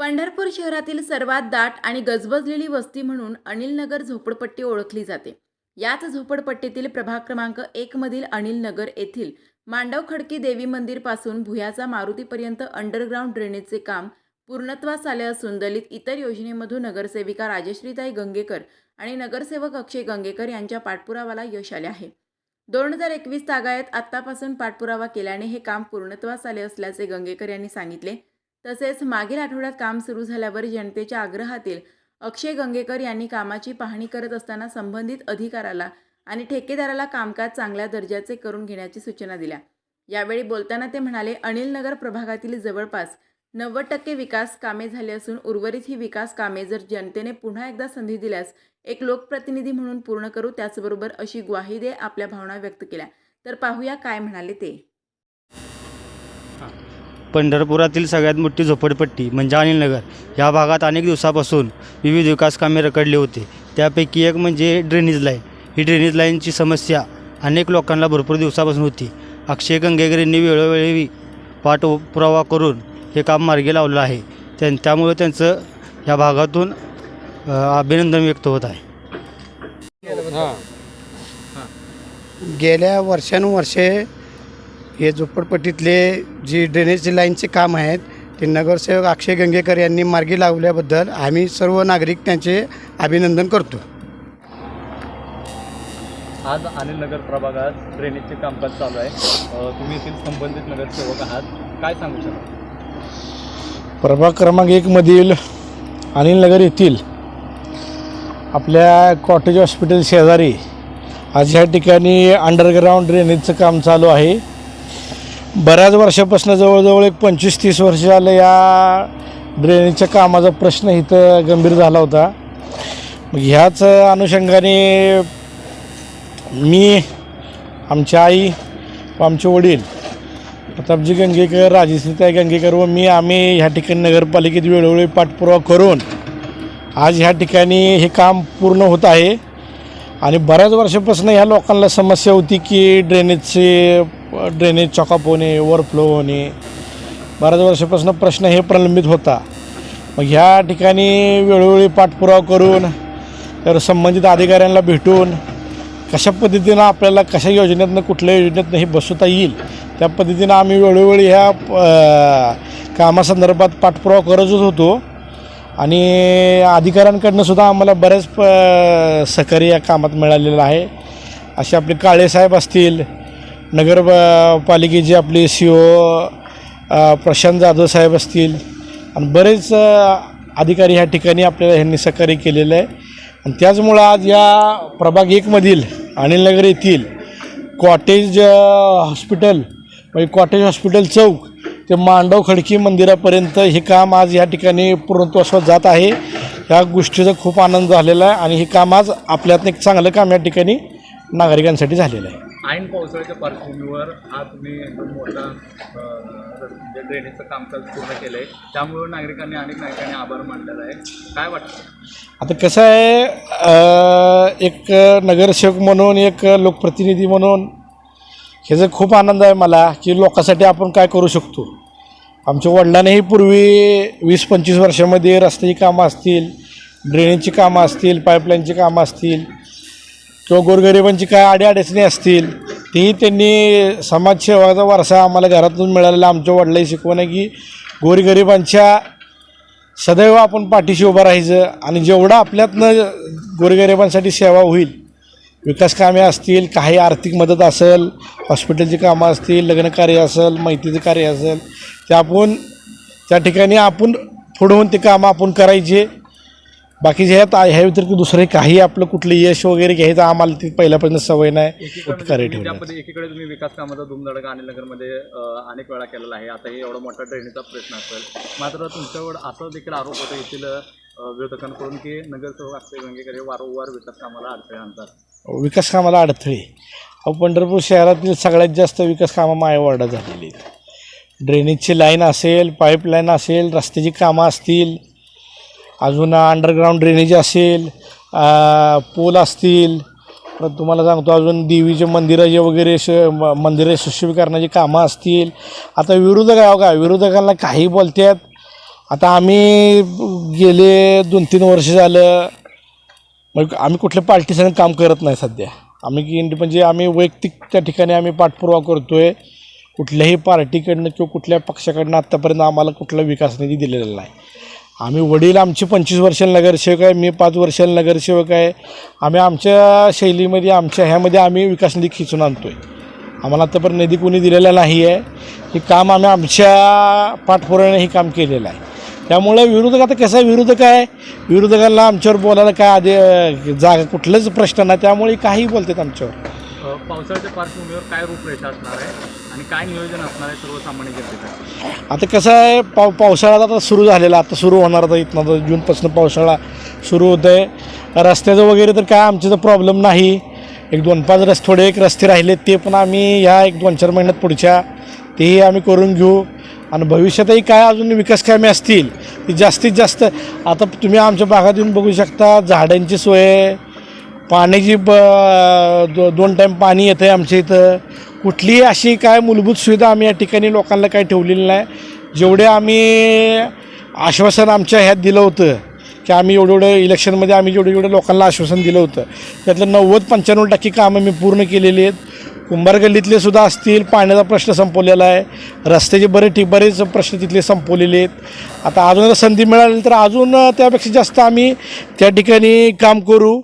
पंढरपूर शहरातील सर्वात दाट आणि गजबजलेली वस्ती म्हणून अनिलनगर झोपडपट्टी ओळखली जाते. याच झोपडपट्टीतील प्रभाग क्रमांक एकमधील अनिलनगर येथील मांडव खडकी देवी मंदिरपासून भुयाचा मारुतीपर्यंत अंडरग्राऊंड ड्रेनेजचे काम पूर्णत्वास आले असून दलित इतर योजनेमधून नगरसेविका राजश्रीताई गंगेकर आणि नगरसेवक अक्षय गंगेकर यांच्या पाठपुरावाला यश आले आहे. दोन हजार एकवीस तागायत आत्तापासून पाठपुरावा केल्याने हे काम पूर्णत्वास आले असल्याचे गंगेकर यांनी सांगितले. तसेच मागील आठवड्यात काम सुरू झाल्यावर जनतेच्या आग्रहातील अक्षय गंगेकर यांनी कामाची पाहणी करत असताना संबंधित अधिकाराला आणि ठेकेदाराला कामकाज चांगल्या दर्जाचे करून घेण्याची सूचना दिल्या. यावेळी बोलताना ते म्हणाले अनिल नगर प्रभागातील जवळपास नव्वद टक्के विकास कामे झाली असून उर्वरित ही विकास कामे जर जनतेने पुन्हा एकदा संधी दिल्यास एक लोकप्रतिनिधी म्हणून पूर्ण करू त्याचबरोबर अशी ग्वाही दे आपल्या भावना व्यक्त केल्या. तर पाहूया काय म्हणाले ते. पंढरपुरातील सगळ्यात मोठी झोपडपट्टी म्हणजे अनिलनगर या भागात अनेक दिवसापासून विविध विकास कामे रखडली होती. त्यापैकी एक म्हणजे ड्रेनेज लाईन ही ड्रेनेज लाईनची समस्या अनेक लोकांना भरपूर दिवसापासून होती. अक्षय गंगेकरींनी वेळोवेळी पाठपुरावा करून हे काम मार्गी लावलं आहे. त्यां त्यामुळे त्यांचं या भागातून अभिनंदन व्यक्त होत आहे. गेल्या वर्षानुवर्षे हे झोपडपट्टीतले जी ड्रेनेजची लाईनचे काम आहेत ते नगरसेवक अक्षय गंगेकर यांनी मार्गी लावल्याबद्दल आम्ही सर्व नागरिक त्यांचे अभिनंदन करतो. आज अनिल नगर प्रभागात ड्रेनेजचे कामकाज चालू आहे. तुम्ही येथील संबंधित नगरसेवक आहात. काय सांगू शकता? प्रभाग क्रमांक एकमधील अनिलनगर येथील आपल्या कॉटेज हॉस्पिटल शेजारी आज ह्या ठिकाणी अंडरग्राऊंड ड्रेनेजचं काम चालू आहे. बऱ्याच वर्षापासून जवळजवळ एक पंचवीस तीस वर्ष झालं या ड्रेनेजच्या कामाचा प्रश्न इथं गंभीर झाला होता. मग ह्याच अनुषंगाने मी आमची आई व आमचे वडील प्रतापजी गंगेकर राजेश्रीताई गंगेकर व मी आम्ही ह्या ठिकाणी नगरपालिकेत वेळोवेळी पाठपुरावा करून आज ह्या ठिकाणी हे काम पूर्ण होत आहे. आणि बऱ्याच वर्षापासून ह्या लोकांना समस्या होती की ड्रेनेजचे ड्रेनेज चॉकअप होणे ओव्हरफ्लो होणे. बऱ्याच वर्षापासून प्रश्न हे प्रलंबित होता. मग ह्या ठिकाणी वेळोवेळी पाठपुरावा करून तर संबंधित अधिकाऱ्यांना भेटून कशा पद्धतीनं आपल्याला कशा योजनेतनं कुठल्या योजनेतनं हे बसवता येईल त्या पद्धतीनं आम्ही वेळोवेळी ह्या कामासंदर्भात पाठपुरावा करतच होतो. आणि अधिकाऱ्यांकडनं सुद्धा आम्हाला बऱ्याच प सहकार्य या कामात मिळालेलं आहे. असे आपले काळेसाहेब असतील नगर पालिकेची आपले सी ओ प्रशांत जाधव साहेब असतील. आणि बरेच अधिकारी ह्या ठिकाणी आपल्याला ह्यांनी सहकार्य केलेलं आहे. आणि त्याचमुळं आज या प्रभाग एकमधील अनिलनगर येथील कॉटेज हॉस्पिटल म्हणजे कॉटेज हॉस्पिटल चौक ते मांडव खडकी मंदिरापर्यंत हे काम आज या ठिकाणी पूर्णत्वास जात आहे. ह्या गोष्टीचा खूप आनंद झालेला आहे आणि हे काम आज आपल्यातनं एक चांगलं काम या ठिकाणी नागरिकांसाठी झालेलं आहे. ऐन पावसाळ्याच्या पार्श्वभूमीवर हा तुम्ही एकदम मोठा म्हणजे ड्रेनेजचं कामकाज पूर्ण केलं आहे त्यामुळे नागरिकांनी अनेक नागरिकांनी आभार मानलेला आहे. काय वाटतं? आता कसं आहे एक नगरसेवक म्हणून एक लोकप्रतिनिधी म्हणून ह्याचा खूप आनंद आहे मला की लोकांसाठी आपण काय करू शकतो? आमच्या वडिलांनीही पूर्वी वीस पंचवीस वर्षामध्ये रस्त्याची कामं असतील ड्रेनेजची कामं असतील पाईपलाईनची कामं असतील किंवा गोरगरिबांची काय अडीअडचणी असतील तेही त्यांनी समाजसेवाचा वारसा आम्हाला घरातून मिळालेला आमच्या वडिलाही शिकवण आहे की गोरगरिबांच्या सदैव आपण पाठीशी उभं राहायचं आणि जेवढं आपल्यातनं गोरगरिबांसाठी सेवा होईल विकास कामे असतील काही आर्थिक मदत असेल हॉस्पिटलची कामं असतील लग्नकार्य असेल माहितीचं कार्य असेल ते आपण त्या ठिकाणी आपण पुढं होऊन ते कामं आपण करायचे. बाकीचे ह्यात ह्या व्यतिरिक्त दुसरं काही आपलं कुठलं यश वगैरे घ्यायचं आम्हाला ती पहिल्यापासून सवय नाही. एकीकडे तुम्ही एकीकडे तुम्ही विकास कामाचा धुमधडका अनिल नगरमध्ये अ, अनेक वेळा केलेला आहे. आता हे एवढा मोठा ड्रेनेजचा प्रश्न असेल. मात्र तुमच्यावर असा देखील आरोप होता येथील अ, विरोधकांकडून की नगरसेवक अक्षय गंगेकर हे वारंवार विकास कामाला अडथळे आणतात. विकास कामाला अडथळे. अहो पंढरपूर शहरातील सगळ्यात जास्त विकास कामं मायावार्डात झालेली आहेत. ड्रेनेजची लाईन असेल पाईपलाईन असेल रस्त्याची कामं असतील अजून अंडरग्राऊंड ड्रेनेज असेल पूल असतील. परत तुम्हाला सांगतो अजून देवीचे मंदिराचे वगैरे श म- मंदिरे सुशोभीकरणाची कामं असतील. आता विरोधक आहे हो का? विरोधकांना काही बोलतात आता आम्ही गेले दोन तीन वर्ष झालं. मग आम्ही कुठल्या पार्टीसाठी काम करत नाही सध्या. आम्ही की म्हणजे आम्ही वैयक्तिक त्या ठिकाणी आम्ही पाठपुरावा करतो आहे कुठल्याही पार्टीकडनं किंवा कुठल्या पक्षाकडनं आत्तापर्यंत आम्हाला कुठला विकास निधी दिलेला नाही. आम्ही वडील आमची पंचवीस वर्षाला नगरसेवक आहे मी पाच वर्षाला नगरसेवक आहे. आम्ही आमच्या शैलीमध्ये आमच्या ह्यामध्ये आम्ही विकास निधी खिचून आणतो आहे आम्हाला आत्तापर्यंत निधी कोणी दिलेला नाही आहे हे काम आम्ही आमच्या पाठपुराने हे काम केलेलं आहे. त्यामुळे विरोधक आता कसं आहे विरोधक आहे? विरोधकांना आमच्यावर बोलायला काय आधी जागा कुठलंच प्रश्न नाही. त्यामुळे काही बोलतात आमच्यावर. पावसाळ्याच्या पार्श्वभूमीवर काय रूपरेषा असणार आहे आणि काय नियोजन असणार आहे सर्वसामान्य जनतेचं आता कसं आहे पाव पावसाळा आता सुरू झालेला आता सुरू होणार आता इथनं आता जूनपासून पावसाळा सुरू होत आहे रस्त्याचं वगैरे तर काय आमचे तर प्रॉब्लेम नाही. एक दोन पाच रस्ते थोडे एक रस्ते राहिले ते पण आम्ही ह्या एक दोन चार महिन्यात पुढच्या तेही आम्ही करून घेऊ. आणि भविष्यातही काय अजून विकास कामे असतील ती जास्तीत जास्त आता तुम्ही आमच्या भागात येऊन बघू शकता झाडांची सोय आहे, पाण्याची ब दो दोन टाईम पाणी येतं आहे आमच्या इथं. कुठलीही अशी काय मूलभूत सुविधा आम्ही या ठिकाणी लोकांना काय ठेवलेली नाही. जेवढे आम्ही आश्वासन आमच्या ह्यात दिलं होतं की आम्ही एवढं एवढं इलेक्शनमध्ये आम्ही जेवढं जेवढं लोकांना आश्वासन दिलं होतं त्यातलं नव्वद पंच्याण्णव टक्के कामं मी पूर्ण केलेली आहेत. कुंभार गल्लीतले सुद्धा असतील पाण्याचा प्रश्न संपवलेला आहे. रस्त्याचे बरे ठीक बरेच प्रश्न तिथले संपवलेले आहेत. आता अजून जर संधी मिळाली तर अजून त्यापेक्षा जास्त आम्ही त्या ठिकाणी काम करू.